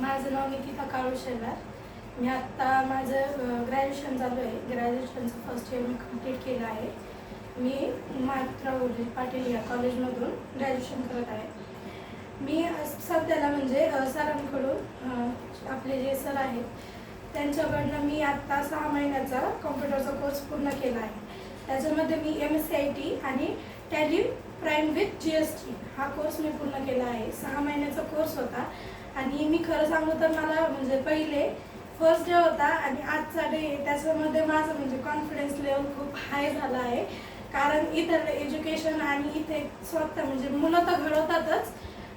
माझं नाव निकिता काळू शेलार. मी आत्ता माझं ग्रॅज्युएशन चालू आहे. ग्रॅज्युएशनचं फर्स्ट इयर मी कंप्लीट केलं आहे. मी मात्रा उर्जित पाटील या कॉलेजमधून ग्रॅज्युएशन करत आहे. मी सध्याला म्हणजे सरांकडून आपले जे सर आहेत त्यांच्याकडनं मी आत्ता सहा महिन्याचा कॉम्प्युटरचा कोर्स पूर्ण केला आहे. त्याच्यामध्ये मी M S C I T आणि Tally Prime with G S T हा कोर्स मी पूर्ण केला आहे. सहा महिन्याचा कोर्स होता. आणि मी खरं सांगू तर मला म्हणजे पहिले फर्स्ट डे होता आणि आजचा डे त्याच्यामध्ये माझं म्हणजे कॉन्फिडन्स लेवल खूप हाय झाला आहे. कारण इथं एज्युकेशन आणि इथे स्वतः म्हणजे मुलं तर घडवतातच.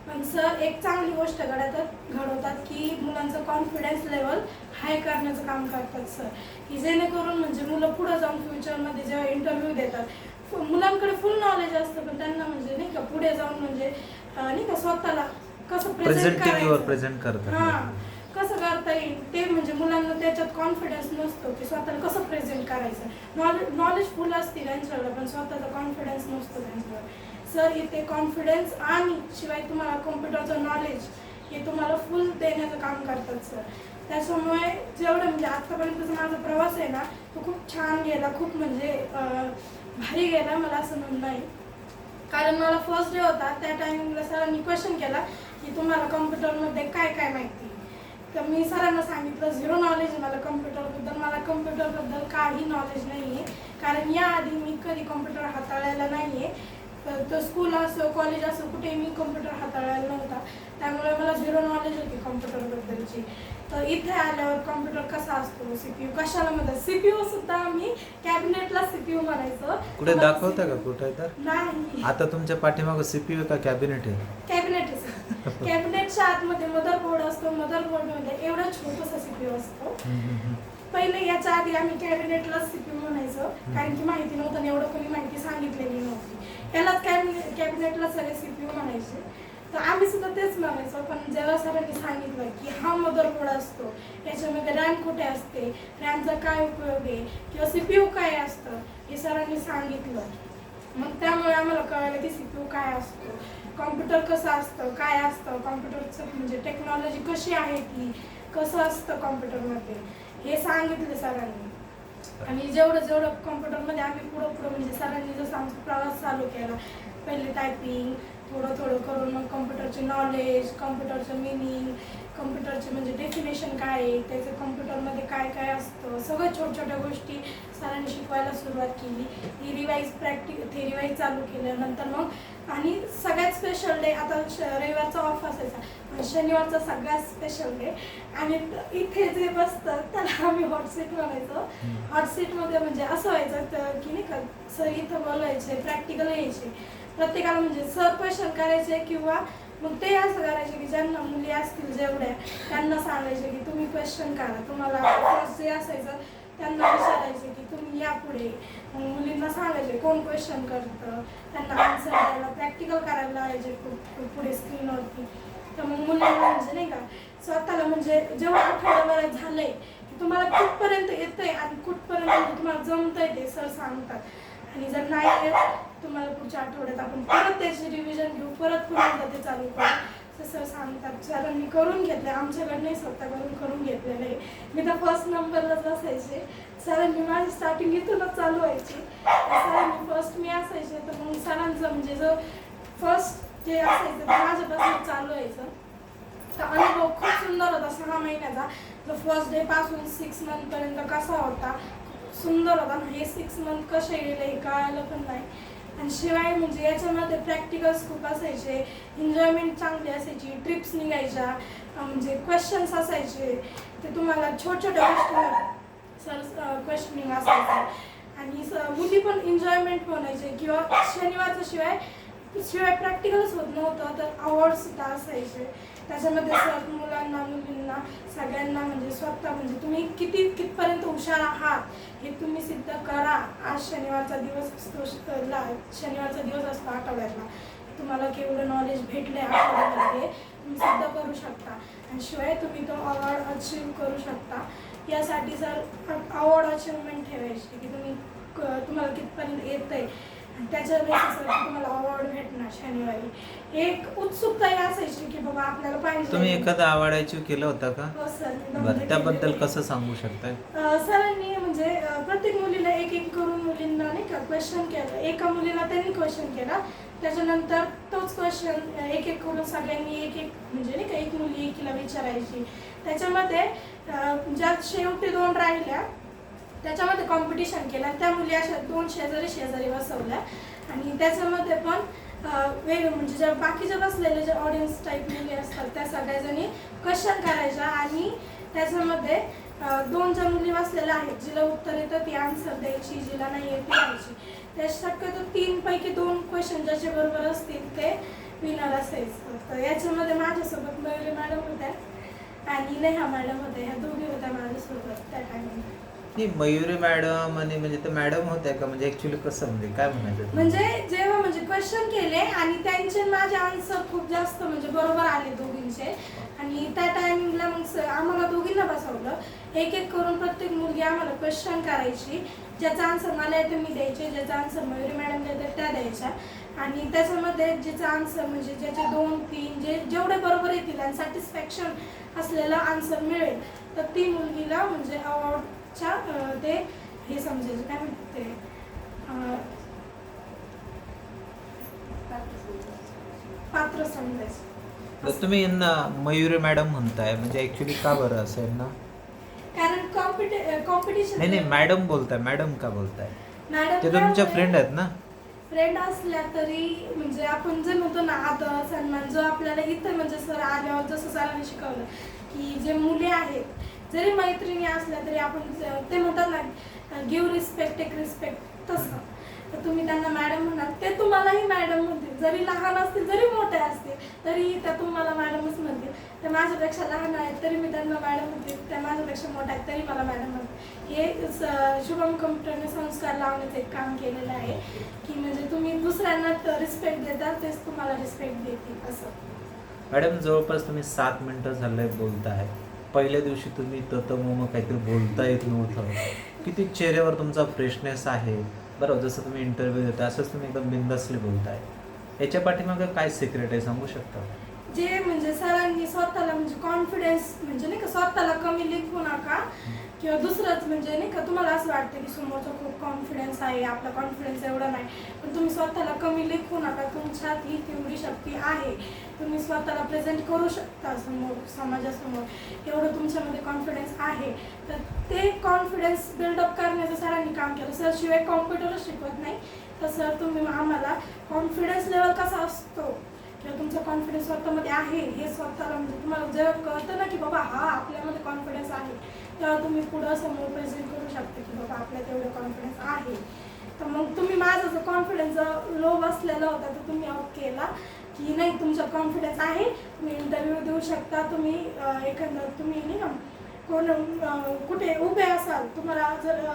पण सर एक चांगली गोष्ट घडतात घडवतात की मुलांचं कॉन्फिडन्स लेवल हाय करण्याचं काम करतात सर की जेणेकरून म्हणजे मुलं पुढं जाऊन फ्युचरमध्ये जेव्हा इंटरव्ह्यू देतात मुलांकडे फुल नॉलेज असतं पण त्यांना म्हणजे नाही का पुढे जाऊन म्हणजे नाही का स्वतःला कसं प्रेझेंट करायचं? प्रेझेंट हा करतात. कसं करता येईल? ते म्हणजे मुलांना त्याच्यात कॉन्फिडन्स नसतो की स्वतःला कसं प्रेझेंट करायचं? नॉलेज नॉलेज फुल असते त्यांच्याकडे पण स्वतःचा कॉन्फिडन्स नसतो त्यांच्याकडे सर इथे कॉन्फिडन्स आणि शिवाय तुम्हाला कॉम्प्युटरचं नॉलेज हे तुम्हाला फुल देण्याचं काम करतात सर त्याच्यामुळे जेवढं म्हणजे आत्तापर्यंतचा माझा प्रवास आहे ना तो खूप छान गेला खूप म्हणजे भारी गेला मला असं म्हणणं आहे. कारण मला फर्स्ट डे होता त्या टायमिंगला सरांनी क्वेश्चन केला. की तुम्हाला कम्प्युटरमध्ये काय काय माहिती? तर मी सरांना सांगितलं झिरो नॉलेज मला कम्प्युटरबद्दल मला कम्प्युटरबद्दल काही नॉलेज नाही आहे कारण याआधी मी कधी कम्प्युटर हाताळायला नाही आहे तर तो स्कूल असो कॉलेज असो कुठेही मी कम्प्युटर हाताळायला नव्हता. त्यामुळे मला झिरो नॉलेज होती कम्प्युटरबद्दलची तर इथे आल्यावर कम्प्युटर कसा असतो? सीपीयू कशाला म्हणतात? सीपीयू सुद्धा आम्ही कॅबिनेटला सीपीयू म्हणायचो. कुठे दाखवता का? कुठे तर? नाही. आता तुमच्या पाठीमागं सीपीयू का? कॅबिनेट आहे? कॅबिनेट कॅबिनेटच्या आतमध्ये मदरबोर्ड असतो मदरबोर्डमध्ये एवढा छोटासा सीपीयू असतो. पहिले याच्या आधी आम्ही कॅबिनेटला सीपीयू म्हणायचो कारण की माहिती नव्हतं एवढं कोणी माहिती सांगितलेली नव्हती. यालाच कॅबिनेटला सगळे सीपीयू म्हणायचे. तर आम्ही सुद्धा तेच म्हणायचो पण जेव्हा सरांनी सांगितलं की हा मदरबोर्ड असतो याच्यामध्ये रॅम कुठे असते रॅमचा काय उपयोग आहे किंवा सीपीयू काय असतं हे सरांनी सांगितलं. मग त्यामुळे आम्हाला कळलं की सीपीयू काय असतो. कॉम्प्युटर कसं असतं काय असतं? कॉम्प्युटरचं म्हणजे टेक्नॉलॉजी कशी आहे ती? कसं असतं कॉम्प्युटरमध्ये हे सांगितलं सरांनी. आणि जेवढं जेवढं कॉम्प्युटरमध्ये आम्ही पुढं पुढं म्हणजे सरांनी जसं आमचा प्रवास चालू केला पहिले टायपिंग थोडं थोडं करून मग कॉम्प्युटरचे नॉलेज कॉम्प्युटरचं मिनिंग कॉम्प्युटरचे म्हणजे डेफिनेशन काय आहे त्याचं कॉम्प्युटरमध्ये काय काय असतं सगळं छोट्या छोट्या गोष्टी सरांनी शिकवायला सुरुवात केली. Theory wise practical theory wise चालू केलं नंतर मग आणि सगळ्यात स्पेशल डे आता श रविवारचा ऑफ असायचा पण शनिवारचा सगळ्यात स्पेशल डे आणि इथे जे बसतं त्याला आम्ही हॉट सीट म्हणायचो हॉट सीटमध्ये म्हणजे असं व्हायचं तर की नाही का सर इथं बोलायचे प्रॅक्टिकल यायचे. प्रत्येकाला म्हणजे सर क्वेश्चन करायचे किंवा मग ते असं करायचे की ज्यांना मुली असतील जेवढ्या त्यांना सांगायचे की तुम्ही क्वेश्चन करा. तुम्हाला जे असायचं त्यांना विचारायचे की तुम्ही या पुढे. मग मुलींना सांगायचे कोण क्वेश्चन करतं? त्यांना आन्सर द्यायला प्रॅक्टिकल करायला लावायचे पुढे स्क्रीनवरती तर मग मुलींना म्हणजे नाही का स्वतःला म्हणजे जेव्हा आठवड्याभरात झालंय की तुम्हाला कुठपर्यंत येतंय आणि कुठपर्यंत तुम्हाला जमतंय ते सर सांगतात. आणि जर नाही तुम्हाला पुढच्या आठवड्यात आपण परत त्याची रिव्हिजन घेऊ परत पुन्हा एकदा ते चालू करू. सर सांगतात. सरांनी करून घेतलं आमच्याकडनंही स्वतः करून करून घेतलेलं आहे मी तर फर्स्ट नंबरलाच असायचे. सरांनी माझी स्टार्टिंग इथूनच चालू व्हायची. सरांनी फर्स्ट मी असायचे. तर मग सरांचं म्हणजे जो फर्स्ट जे असायचं ते माझ्यापासून चालू व्हायचं. तर अनुभव खूप सुंदर होता सहा महिन्याचा. जो फर्स्ट डे पासून सिक्स मंथपर्यंत कसा होता सुंदर होता. ना हे सिक्स मंथ कसे गेले हे कळायला पण नाही. आणि शिवाय म्हणजे याच्यामध्ये प्रॅक्टिकल्स खूप असायचे एन्जॉयमेंट चांगली असायची ट्रिप्स निघायच्या म्हणजे क्वेश्चन्स असायचे ते तुम्हाला छोट छोट्या गोष्टी सर क्वेश्चनिंग असायचं. आणि स- मुली पण एन्जॉयमेंट म्हणायचे किंवा शनिवारच्या शिवाय शिवाय प्रॅक्टिकल्स होत नव्हतं तर अवॉर्ड सुद्धा असायचे. त्याच्यामध्ये सर मुलांना मुलींना सगळ्यांना म्हणजे स्वतः म्हणजे तुम्ही किती कितपर्यंत हुशार आहात हे तुम्ही सिद्ध करा. आज शनिवारचा दिवस असतो शनिवारचा दिवस असतो आठवड्यातला. तुम्हाला केवढं नॉलेज भेटलं आहे आठवड्यामध्ये तुम्ही सिद्ध करू शकता. आणि शिवाय तुम्ही तो अवॉर्ड अचीव करू शकता. यासाठी सर अवॉर्ड अचिव्हमेंट ठेवायची की तुम्ही तुम्हाला कितपर्यंत येत आहे त्याच्या तुम्हाला अवॉर्ड भेटणार शनिवारी. एक उत्सुकताही असायची की बाबा आपल्याला पाहिजे. तुम्ही एखादा आवड अचीव केलं होतं का? हो सर मी बरं नव्वद त्याबद्दल केलेले. कसं सांगू शकताय? अ, सरांनी म्हणजे अ, प्रत्येक मुलीला एक एक करून मुलींना नाही का क्वेश्चन केलं. एका मुलीला त्यांनी क्वेश्चन केला. त्याच्यानंतर तोच क्वेश्चन एक एक करून सगळ्यांनी एक एक म्हणजे नाही का एक मुली एकीला विचारायची. त्याच्यामध्ये अ, ज्या शेवटी दोन राहिल्या त्याच्यामध्ये कॉम्पिटिशन केलं आणि त्या मुली अशा दोन शेजारी शेजारी बसवल्या. आणि त्याच्यामध्ये पण वेगळं म्हणजे ज्या बाकीच्या बसलेले ज्या ऑडियन्स टाईप मुली असतात त्या सगळ्याजणी क्वेश्चन करायच्या आणि त्याच्यामध्ये दोन ज्या मुली बसलेल्या आहेत जिला उत्तर येतं ती आन्सर द्यायची जिला नाही येत ती द्यायची. त्या शक्यतो तीन पैकी दोन क्वेश्चन ज्याच्या बरोबर असतील ते विनर असायचं तर याच्यामध्ये माझ्यासोबत मयुरी मॅडम होत्या आणि नेहा मॅडम होत्या ह्या दोघी होत्या माझ्यासोबत त्या टायमिंगला नाही मयुरी मॅडम आणि म्हणजे ते मॅडम होत्या का? म्हणजे ऍक्च्युली कसं म्हणजे काय म्हणायचं म्हणजे जेव्हा म्हणजे क्वेश्चन केले आणि त्यांचे माझे आन्सर खूप जास्त म्हणजे बरोबर आले दोघींचे. आणि त्या टायमिंगला मग आम्हाला दोघींना बसवलं. एक एक करून प्रत्येक मुलगी आम्हाला क्वेश्चन करायची. ज्याचा आन्सर मला येते मी द्यायचे. ज्याचा आन्सर मयुरी मॅडम देते त्या द्यायच्या. आणि त्याच्यामध्ये ज्याचा आन्सर म्हणजे ज्याचे दोन तीन जे जेवढे बरोबर येतील आणि सॅटिस्फॅक्शन असलेला आन्सर मिळेल तर ती मुलगीला म्हणजे अवॉर्ड अं, ते हे समजायचे. काय म्हणतात ते अं, पात्र समजायचं. तर तुम्ही यांना मयुरी मॅडम म्हणताय म्हणजे ऍक्च्युली का बरं असं यांना कारण कॉम्पिटिशन नाही नाही मॅडम बोलताय मॅडम का बोलताय? मॅडम ते तुमच्या फ्रेंड आहेत ना? फ्रेंड असल्या तरी म्हणजे आपण जे म्हणतो ना आदर सन्मान जो आपल्याला इथं म्हणजे सर आल्यावर जसं सरांनी शिकवलं की जे मुली आहेत जरी मैत्रिणी असल्या तरी आपण ते म्हणतात ना गिव्ह रिस्पेक्ट टेक रिस्पेक्ट तसं. तर तुम्ही त्यांना मॅडम म्हणाल ते तुम्हालाही मॅडम म्हणतील. जरी लहान असतील जरी मोठे असतील तरी त्या तुम्हाला मॅडमच म्हणतील. ते माझ्यापेक्षा लहान आहेत तरी मी त्यांना मॅडम म्हणते. त्या माझ्यापेक्षा मोठ्या आहेत तरी मला मॅडम म्हणते. हे शुभम कम्प्युटरने संस्कार लावण्याचं एक काम केलेलं आहे की म्हणजे तुम्ही दुसऱ्यांना रिस्पेक्ट देता तेच तुम्हाला रिस्पेक्ट देतील असं. मॅडम जवळपास तुम्ही सात मिनटं झालं बोलत आहे पहिल्या दिवशी तुम्ही तत मग काहीतरी बोलता येत नव्हतं. किती चेहऱ्यावर तुमचा फ्रेशनेस आहे? बरोबर जसं तुम्ही इंटरव्ह्यू देता असंच तुम्ही एकदम बिंदासली बोलताय. याच्या पाठीमागं काय सिक्रेट आहे सांगू शकता? जे म्हणजे सरांनी स्वतःला म्हणजे म्हणजे नाही का स्वतःला कमी लिखू नका. किंवा दुसरंच म्हणजे नाही का तुम्हाला असं वाटतं की समोरचा खूप कॉन्फिडन्स आहे आपला कॉन्फिडन्स एवढा नाही. पण तुम्ही स्वतःला कमी लिखू नका. तुमच्यात ही तेवढी शक्ती आहे. तुम्ही स्वतःला प्रेझेंट करू शकता समोर समाजासमोर. एवढं तुमच्यामध्ये कॉन्फिडन्स आहे. तर ते कॉन्फिडन्स बिल्डअप करण्याचं सरांनी काम केलं. सर शिवाय कॉम्प्युटरच शिकवत नाही. तर सर तुम्ही आम्हाला कॉन्फिडन्स लेवल कसा असतो? किंवा तुमचा कॉन्फिडन्स स्वतःमध्ये आहे हे स्वतःला म्हणजे तुम्हाला जेव्हा कळतं ना की बाबा हा आपल्यामध्ये कॉन्फिडन्स आहे तर तुम्ही पुढं समोर प्रेझेंट करू शकता की बाबा आपल्यात एवढं कॉन्फिडन्स आहे. तर मग तुम्ही माझा जो कॉन्फिडन्स लो बसलेला होता तर तुम्ही आउट केला की नाही तुमचा कॉन्फिडन्स आहे तुम्ही इंटरव्ह्यू देऊ शकता तुम्ही एखादं तुम्ही नाही का कोण कुठे उभे असाल तुम्हाला जर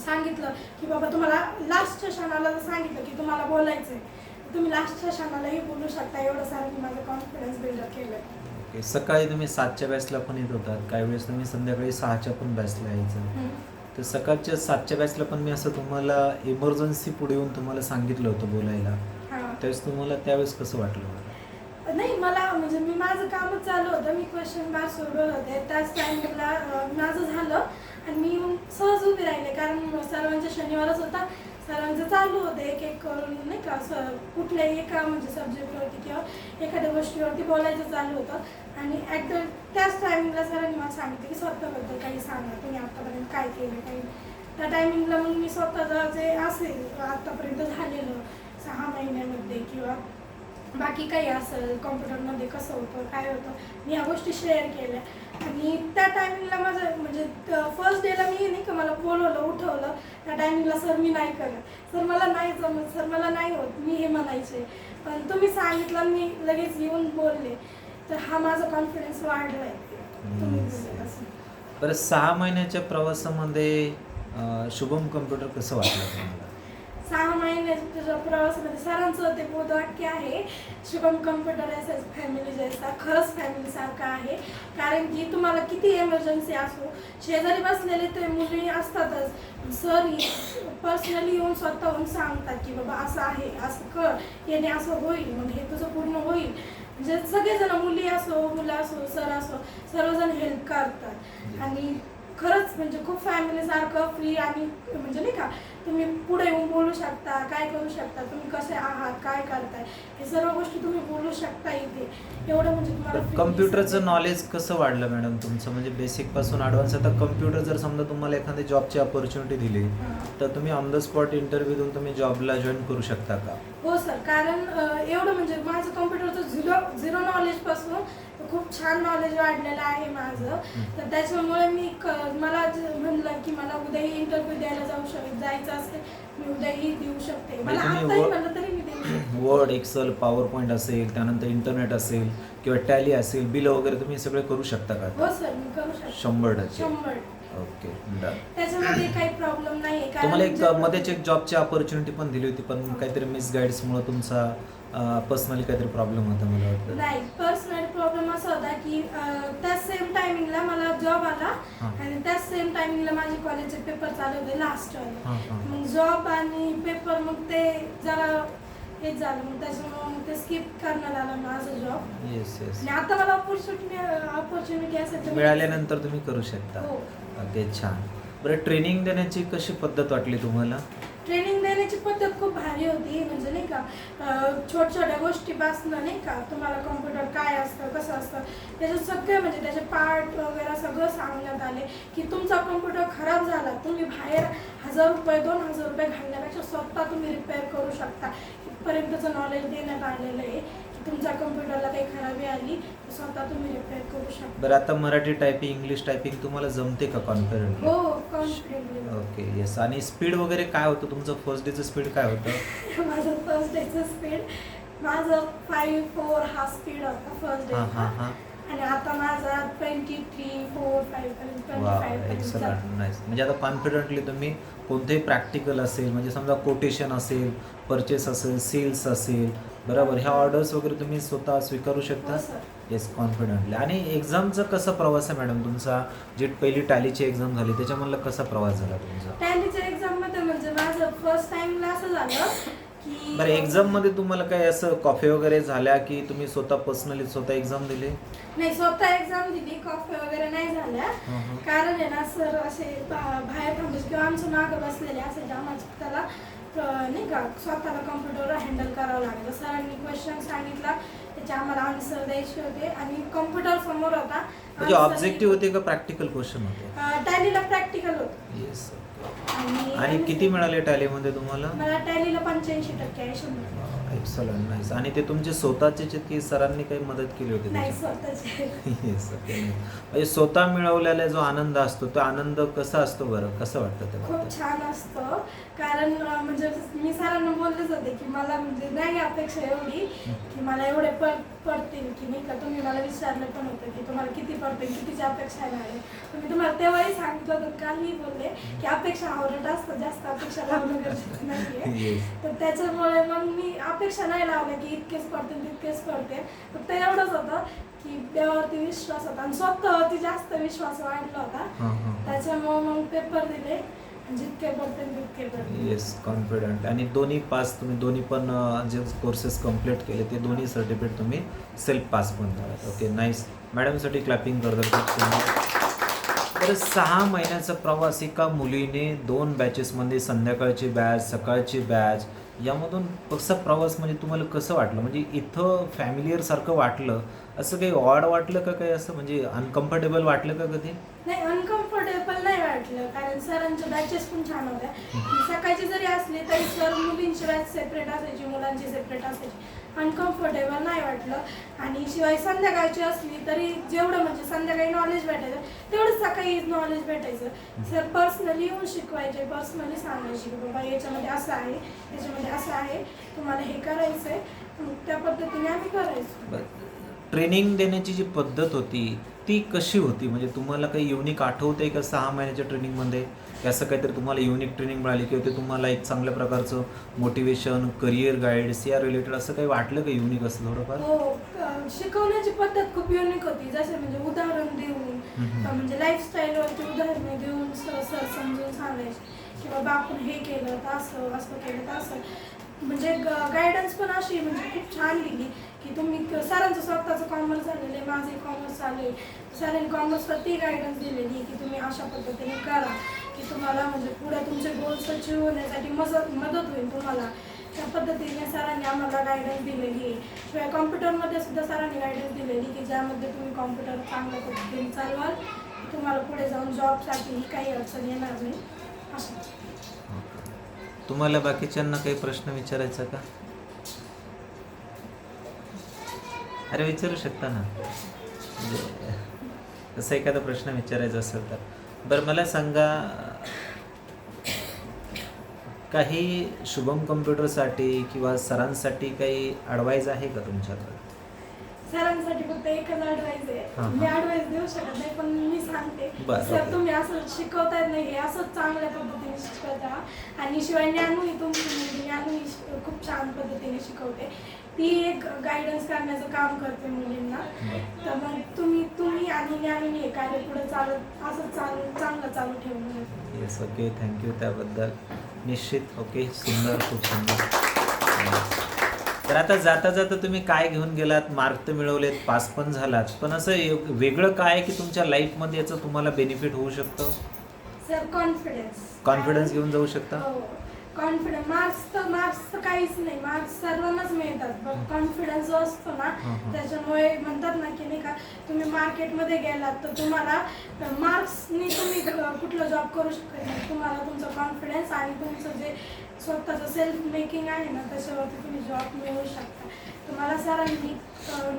सांगितलं की बाबा तुम्हाला लास्टच्या क्षणाला जर सांगितलं की तुम्हाला बोलायचं आहे तुम्ही लास्टच्या क्षणालाही बोलू शकता एवढं माझं कॉन्फिडन्स बिल्डअप केलं ओके सकाळी तुम्ही सातच्या बॅचला पण येत होतात काही वेळेस तुम्ही संध्याकाळी सहाच्या पण बॅचला यायचं. तर सकाळच्या सातच्या बॅचला पण मी असं तुम्हाला इमर्जन्सी पुढे येऊन तुम्हाला सांगितलं होतं बोलायला. हां. त्यावेळेस तुम्हाला त्यावेळेस कसं वाटलं? नाही मला म्हणजे मी माझं कामच चालू होतं मी क्वेश्चन बार सोडवत होते. त्याच टायमिंगला माझं झालं आणि मी येऊन सहज उभी राहिले. कारण सर्वांच्या शनिवारच होता. सर्वांचं चालू होतं. एक एक करून नाही का असं कुठल्याही एका म्हणजे सब्जेक्टवरती किंवा एखाद्या गोष्टीवरती बोलायचं चालू होतं. आणि ॲट द त्याच टायमिंगला सरांनी मला सांगितलं की स्वतःबद्दल काही सांगा. तुम्ही आत्तापर्यंत काय केलं? काही त्या टायमिंगला मग मी स्वतःचं जे असेल आत्तापर्यंत झालेलं सहा महिन्यामध्ये किंवा बाकी काही असेल कॉम्प्युटरमध्ये कसं होतं काय होतं मी ह्या गोष्टी शेअर केल्या. आणि त्या टायमिंगला माझं म्हणजे फर्स्ट डेला मी नाही का मला बोलवलं उठवलं. त्या टायमिंगला सर मी नाही करत. सर मला नाही जमत सर मला नाही होत मी हे म्हणायचे. पण तुम्ही सांगितलं मी लगेच येऊन बोलले. तर हा माझा कॉन्फिडन्स बोलले असं. बरं सहा महिन्याच्या प्रवासामध्ये शुभम कम्प्युटर कसं वाटलं सहा महिन्याच्या प्रवासामध्ये सरांचं ते बोधवाक्य आहे. शुभम कम्प्युटर एस फॅमिली जैसा खरंच फॅमिलीसारखं आहे. कारण की तुम्हाला किती एमर्जन्सी असो शेजारी बसलेले ते मुली असतातच. सर पर्सनली येऊन स्वतःहून सांगतात की बाबा असं आहे असं कर याने असं होईल मग हे तुझं पूर्ण होईल. म्हणजे सगळेजण मुली असो मुलं असो सर असो सर्वजण हेल्प करतात. आणि खरंच म्हणजे खूप फॅमिली सारखं फ्री आणि म्हणजे नाही का तुम्ही पुढे येऊन बोलू शकता काय करू शकता तुम्ही कसे आहात काय करताय हे सर्व गोष्टी तुम्ही बोलू शकता इथे. एवढं म्हणजे तुम्हाला कम्प्युटरचं नॉलेज कसं वाढलं मॅडम तुमचं? म्हणजे बेसिकपासून ॲडव्हान्स आता कम्प्युटर जर समजा तुम्हाला एखादी जॉबची अपॉर्च्युनिटी दिली. तर तुम्ही ऑन द स्पॉट इंटरव्ह्यू देऊन तुम्ही जॉबला जॉईन करू शकता का? हो सर कारण एवढं म्हणजे माझं कम्प्युटरचं झिरो झिरो नॉलेजपासून खूप छान नॉलेज वाढलेलं आहे माझं. तर त्याच्यामुळे मी क- मला म्हणलं की मला उद्याही इंटरव्ह्यू द्यायला जाऊ शक जायचं असेल मी उद्याही देऊ शकते. मला म्हणजे तुम्ही आताही तरी मी देऊ शकते. वर्ड एक्सेल पॉवर पॉईंट असेल त्यानंतर इंटरनेट असेल किंवा टॅली असेल बिल वगैरे तुम्ही सगळे करू शकता का हो सर मी करू शकते. शंभर टक्के. शंभर. ओके. डन त्याच्यामध्ये काही प्रॉब्लेम नाही तुम्हाला एक मध्येच एक जॉबची अपॉर्च्युनिटी पण दिली होती पण काहीतरी मिसगाईड्समुळे तुमचा पर्सनली काहीतरी प्रॉब्लेम होता मला वाटतं. नाही पर्सनल प्रॉब्लेम असा होता की अं, त्याच सेम टायमिंगला मला जॉब आला हां. आणि त्याच सेम टायमिंगला माझे कॉलेजचे पेपर चालू होते लास्ट हां हां. मग जॉब आणि पेपर मग ते जरा हेच झालं. मग त्याच्यामुळे मग ते स्किप करण्यात आलं माझं जॉब येस येस आणि आता मला ऑपॉर्च्युनिटी ऑपॉर्च्युनिटी असेल तर मिळाल्यानंतर तुम्ही करू शकता. हो. ओके छान. बरं ट्रेनिंग देण्याची कशी पद्धत वाटली तुम्हाला? ट्रेनिंग देण्याची पद्धत खूप भारी होती. म्हणजे नाही का अं, छोट्या छोट्या गोष्टीपासून नाही का तुम्हाला कॉम्प्युटर काय असतं कसं असतं त्याच्यात सगळे म्हणजे त्याचे पार्ट वगैरे सगळं सांगण्यात आले की तुमचा कॉम्प्युटर खराब झाला तुम्ही बाहेर हजार रुपये दोन हजार रुपये घालण्यापेक्षा स्वतः तुम्ही रिपेअर करू शकता. इथपर्यंतचं नॉलेज देण्यात आलेलं आहे की तुमच्या कॉम्प्युटरला काही खराबी आली तर स्वतः तुम्ही रिपेअर करू शकता. बरं आता मराठी टायपिंग इंग्लिश टायपिंग तुम्हाला जमते का कॉन्फिडंटली हो कॉन्फिडेंटली ओके येस आणि स्पीड वगैरे काय होतं? तुमचं फर्स्ट डेचं स्पीड काय होतं? माझं फर्स्ट डेचं स्पीड माझं फाईव्ह फोर हा स्पीड होता फर्स्ट हां हां डेचा हां. आणि आता माझा twenty three four five excellent nice म्हणजे आता कॉन्फिडंटली तुम्ही कोणतेही प्रॅक्टिकल असेल म्हणजे समजा कोटेशन असेल परचेस असेल सेल्स असेल बरोबर? ह्या ऑर्डर्स वगैरे तुम्ही स्वतः स्वीकारू शकता? हो येस कॉन्फिडंटली आणि एक्झामचा कसा प्रवास आहे मॅडम तुमचा? जी पहिली टॅलीची एक्झाम झाली त्याच्यामधला कसा प्रवास झाला तुमचा? टॅलीच्या एक्झाममध्ये म्हणजे माझं फर्स्ट टाइमला असं झालं. की बरं एक्झाममध्ये तुम्हाला काय असं कॉफी वगैरे झाल्या की तुम्ही स्वतः पर्सनली स्वतः एक्झाम दिली? नाही स्वतः एक्झाम दिली कॉफी वगैरे नाही झाल्या. कारण आहे ना सर असे बा- बाहेर थांबायचे किंवा आमच्या मागं बसलेले असायचे आम्हाला त्याला अं, नाही का स्वतःला कॉम्प्युटरवर हँडल करावं लागलं. सरांनी क्वेश्चन सांगितला त्याचे आम्हाला आन्सर द्यायचे होते आणि कॉम्प्युटर समोर होता. म्हणजे ऑब्जेक्टिव्ह होते का प्रॅक्टिकल क्वेश्चन होते? टॅलीला प्रॅक्टिकल होतं. येस आणि आणि किती मिळाले टॅलीमध्ये तुम्हाला? मला टॅलीला पंच्याऐंशी टक्के आहे शंभर एक्सलंट नाईस आणि ते तुमचे स्वतःचे आहेत की सरांनी काही मदत केली होती नाही त्याच्यात? स्वतःचे. Yes, okay. म्हणजे स्वतः मिळवलेला जो आनंद असतो तो आनंद कसा असतो बरं? कसं वाटतं ते खूप छान असतं. कारण अं, म्हणजे मी सरांना बोललेच होते की मला म्हणजे नाही अपेक्षा एवढी की मला एवढे पड पडतील की नाही का? तुम्ही मला विचारलं पण होतं की तुम्हाला किती पडतील कितीची अपेक्षा आहे. तर मी तुम्हाला तेव्हाही सांगितलं होतं कालही बोलले की अपेक्षा आवडत असतं जास्त अपेक्षा लावणं गरजेचं नाहीये. Yes. तर त्याच्यामुळे मग मी अपेक्षा नाही लावल्या की इतकेच पडतील तितकेच पडते फक्त एवढंच होतं की देवावरती विश्वास होता आणि स्वतःवरती जास्त विश्वास वाढला होता. त्याच्यामुळे मग पेपर दिले. जितके तितके येस कॉन्फिडंट आणि दोन्ही पास तुम्ही दोन्ही पण अं, जे कोर्सेस कंप्लीट केले ते दोन्ही सर्टिफिकेट तुम्ही सेल्फ पास पण झालात. ओके नाईस मॅडमसाठी क्लॅपिंग करतात खूप सुंदर. तर सहा महिन्याचा प्रवास एका मुलीने दोन बॅचेसमध्ये संध्याकाळची बॅच सकाळची बॅच यामधून कसा प्रवास म्हणजे तुम्हाला कसं वाटलं? म्हणजे इथं फॅमिलियर सारखं वाटलं? असं काही ऑड वाटलं का काही असं? म्हणजे अनकम्फर्टेबल वाटलं का कधी? नाही अनकम्फर्टेबल वाटलं. कारण सरांच्या बॅचेस पण छान होत्या. सकाळची जरी असली तरी सर मुलींची बॅच सेपरेट असायची मुलांची सेपरेट असायची. अनकम्फर्टेबल नाही वाटलं. आणि शिवाय संध्याकाळची असली तरी जेवढं म्हणजे संध्याकाळी नॉलेज भेटायचं तेवढं सकाळी नॉलेज भेटायचं. सर पर्सनली येऊन शिकवायचे पर्सनली सांगायचे की बाबा याच्यामध्ये असं आहे याच्यामध्ये असं आहे. तुम्हाला हे करायचं आहे त्या पद्धतीने आम्ही करायचो. ट्रेनिंग देण्याची जी पद्धत होती ती कशी होती? म्हणजे तुम्हाला काही युनिक आठवते का सहा महिन्याच्या ट्रेनिंगमध्ये असं काहीतरी तुम्हाला युनिक ट्रेनिंग मिळाली किंवा ते तुम्हाला एक चांगल्या प्रकारचं मोटिवेशन करिअर गाईड्स या रिलेटेड असं काही वाटलं का युनिक असं थोडंफार? हो शिकवण्याची पद्धत खूप युनिक होती. जसे म्हणजे उदाहरण देऊन म्हणजे लाईफस्टाईलवरती उदाहरणे देऊन सर सर समजून सांगायचे. की बाबा आपण हे केलं तर असं असं केलं तर असं म्हणजे गायडन्स पण अशी म्हणजे खूप छान दिली. की तुम्ही सरांचं स्वतःचं कॉमर्स झालेलं आहे माझे कॉमर्स झाले सरांनी कॉमर्सवरती गायडन्स दिलेली की तुम्ही अशा पद्धतीने करा की तुम्हाला म्हणजे पुढे तुमचे गोल्स अचीव होण्यासाठी मदत मदत होईल तुम्हाला. त्या पद्धतीने सरांनी आम्हाला गायडन्स दिलेली आहे. शिवाय कॉम्प्युटरमध्ये सुद्धा सरांनी गायडन्स दिलेली की ज्यामध्ये तुम्ही कॉम्प्युटर चांगल्या पद्धतीने चालवाल तुम्हाला पुढे जाऊन जॉबसाठी काही अडचण येणार नाही. असं. तुम्हाला बाकीच्यांना काही प्रश्न विचारायचा का? अरे विचारू शकता ना. म्हणजे तसा एखादा प्रश्न विचारायचा असेल तर. बरं मला सांगा काही शुभम कम्प्युटरसाठी किंवा सरांसाठी काही ॲडवाईज आहे का तुमच्याकडे? सरांसाठी फक्त एकच हा, आहे मी. ऍडवाइस देऊ शकत नाही पण मी सांगते. सर. तुम्ही असं शिकवतायत नाही हे असंच चांगल्या पद्धतीने शिकवत. आणि शिवाय ज्ञानूही तुमची मुलगी ज्ञानूही खूप छान पद्धतीने शिकवते. ती एक गायडन्स करण्याचं काम करते मुलींना. तर मग तुम्ही तुम्ही आणि ज्ञानूनी हे कार्य पुढे चालत असं चालू चांगलं चालू ठेवून येस ओके थँक्यू त्याबद्दल. निश्चित ओके सुंदर खूप सुंदर. तर आता जाता जाता तुम्ही काय घेऊन गेलात? मार्क तर मिळवलेत पास पण झालात. पण असं एक वेगळं काय आहे की तुमच्या लाईफमध्ये याचं तुम्हाला बेनिफिट होऊ शकतं? सर कॉन्फिडन्स कॉन्फिडन्स घेऊन जाऊ शकता? हो. कॉन्फिडन्स मार्क्स तर मार्क्स तर काहीच नाही. मार्क्स सर्वांनाच मिळतात. पण कॉन्फिडन्स जो असतो ना. त्याच्यामुळे म्हणतात ना की नाही का तुम्ही मार्केटमध्ये गेलात तर तुम्हाला मार्क्सनी तुम्ही कुठलं जॉब करू शकत नाही. तुम्हाला तुमचं कॉन्फिडन्स आणि तुमचं जे स्वतःचं सेल्फ मेकिंग आहे ना त्याच्यावरती तुम्ही जॉब मिळवू शकता. तुम्हाला सरांनी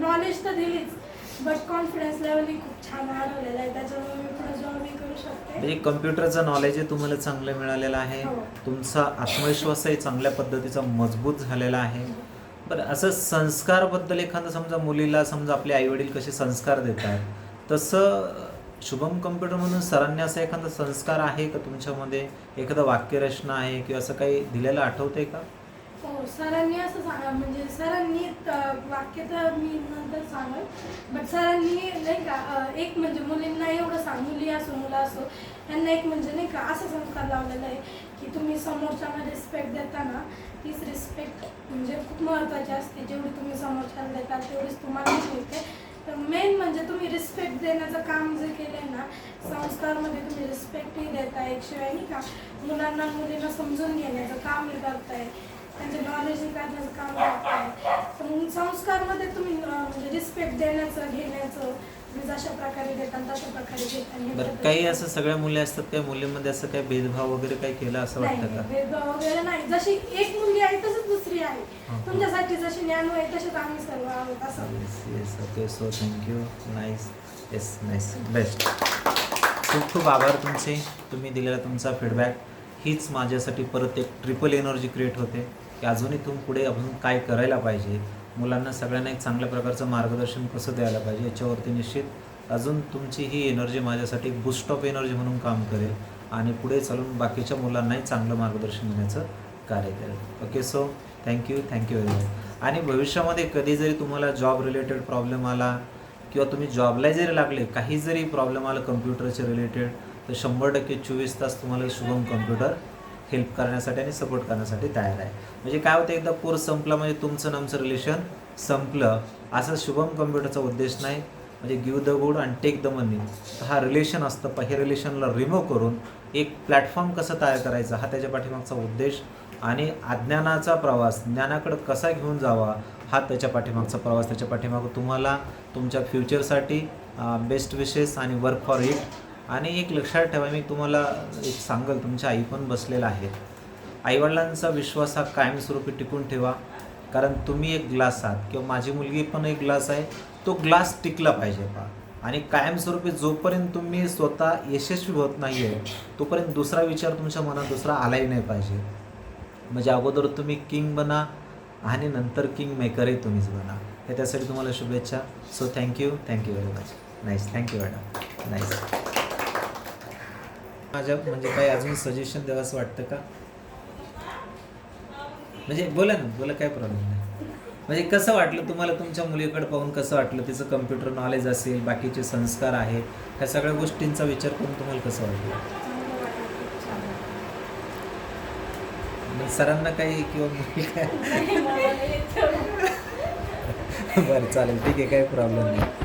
नॉलेज तर दिलीच. बट कॉन्फिडन्स लेवलही खूप छान वाढवलेलं आहे. त्याच्यामुळे मी पुढे जॉबही करू शकते. म्हणजे कम्प्युटरचं नॉलेज तुम्हाला चांगलं मिळालेलं आहे. हो. तुमचा आत्मविश्वासही चांगल्या पद्धतीचा मजबूत झालेला आहे. बरं असं संस्कारबद्दल एखादं समजा मुलीला समजा आपले आईवडील कसे संस्कार देतात तसं शुभम कम्प्युटरमधून सरांनी असा एखादा संस्कार आहे का तुमच्यामध्ये? एखादं वाक्यरचना आहे किंवा असं काही दिलेलं आठवतंय का? हो सरांनी असं सांगा म्हणजे सरांनी वाक्य तर मी नंतर सांगेल बट सरांनी नाही का एक म्हणजे मुलींना एवढं सांग मुली असो मुलं असो त्यांना एक म्हणजे नाही का असं संस्कार लावलेला आहे की तुम्ही समोरच्याला रिस्पेक्ट देताना तीच रिस्पेक्ट म्हणजे खूप महत्त्वाची असते. जेवढी तुम्ही समोरच्याला देता तेवढीच तुम्हाला मिळते. तर मेन म्हणजे तुम्ही रिस्पेक्ट देण्याचं काम जे केलं आहे ना संस्कारमध्ये तुम्ही रिस्पेक्टही देताय. शिवाय नाही का मुलांना मुलींना समजून घेण्याचं कामही करताय. त्यांचे नॉलेजही करण्याचं काम करताय. तर मग संस्कारमध्ये तुम्ही म्हणजे रिस्पेक्ट देण्याचं घेण्याचं तुम्ही जशा प्रकारे देता तशा प्रकारे घेता बरं पद्धत- काही असं सगळ्या मुली असतात त्या मुलींमध्ये असं काही भेदभाव वगैरे काही केला असं नाही वाटतं का? भेदभाव वगैरे नाही. जशी एक मुलगी आहे तसंच दुसरी आहे. तुमच्यासाठी जशी ज्ञान आहे तसेच आम्ही सर्व आहोत असं. Yes yes okay so thank you nice yes nice best खूप खूप आभार तुमचे. तुम्ही दिलेला तुमचा फीडबॅक हीच माझ्यासाठी परत एक ट्रिपल एनर्जी क्रिएट होते. की अजूनही तुम्ही पुढे अजून काय करायला पाहिजे? मुलांना सगळ्यांना एक चांगल्या प्रकारचं मार्गदर्शन कसं द्यायला पाहिजे याच्यावरती निश्चित अजून तुमची ही एनर्जी माझ्यासाठी बुस्ट ऑफ एनर्जी म्हणून काम करेल आणि पुढे चालून बाकीच्या मुलांनाही चांगलं मार्गदर्शन देण्याचं कार्य करेल. Okay so thank you thank you very much आणि भविष्यामध्ये कधी जरी तुम्हाला जॉब रिलेटेड प्रॉब्लेम आला किंवा तुम्ही जॉबला जरी लागले काही जरी प्रॉब्लेम आला कम्प्युटरचे रिलेटेड तर शंभर टक्के चोवीस तास तुम्हाला शुभम कम्प्युटर हेल्प करण्यासाठी आणि सपोर्ट करण्यासाठी तयार आहे. म्हणजे काय होतं एकदा कोर्स संपला म्हणजे तुमचं नामचं रिलेशन संपलं. असं शुभम कम्प्युटरचा उद्देश नाही. म्हणजे गिव द गुड आणि टेक द मनी हा रिलेशन असतं प हे रिलेशनला रिमूव्ह करून एक प्लॅटफॉर्म कसं तयार करायचा हा त्याच्या पाठीमागचा उद्देश आणि अज्ञानाचा प्रवास ज्ञानाकडं कसा घेऊन जावा हा त्याच्या पाठीमागचा प्रवास. त्याच्या पाठीमागं तुम्हाला तुमच्या फ्युचरसाठी बेस्ट विशेस आणि वर्क फॉर इट आणि एक लक्षात ठेवा मी तुम्हाला एक सांगल तुमच्या आई पण बसलेला आहे आईवडिलांचा विश्वास हा कायमस्वरूपी टिकून ठेवा कारण तुम्ही एक ग्लास आहात किंवा माझी मुलगी पण एक ग्लास आहे तो ग्लास टिकला पाहिजे पा आणि कायमस्वरूपी जोपर्यंत तुम्ही स्वतः यशस्वी होत नाही आहे तोपर्यंत दुसरा विचार तुमच्या मनात दुसरा आलाही नाही पाहिजे. म्हणजे अगोदर तुम्ही किंग बना आणि नंतर किंग मेकरही तुम्हीच बना. हे त्यासाठी तुम्हाला शुभेच्छा. So thank you thank you very much nice thank you madam nice माझ्या म्हणजे काही अजून सजेशन द्यावंसं वाटतं का? म्हणजे बोला ना बोला काय प्रॉब्लेम नाही. म्हणजे कसं वाटलं तुम्हाला तुमच्या मुलीकडे पाहून? कसं वाटलं? तिचं कम्प्युटर नॉलेज असेल बाकीचे संस्कार आहे ह्या सगळ्या गोष्टींचा विचार करून तुम्हाला कसं वाटलं? सरांना काही किंवा मुली काय? बरं चालेल. ठीक आहे काही प्रॉब्लेम नाही.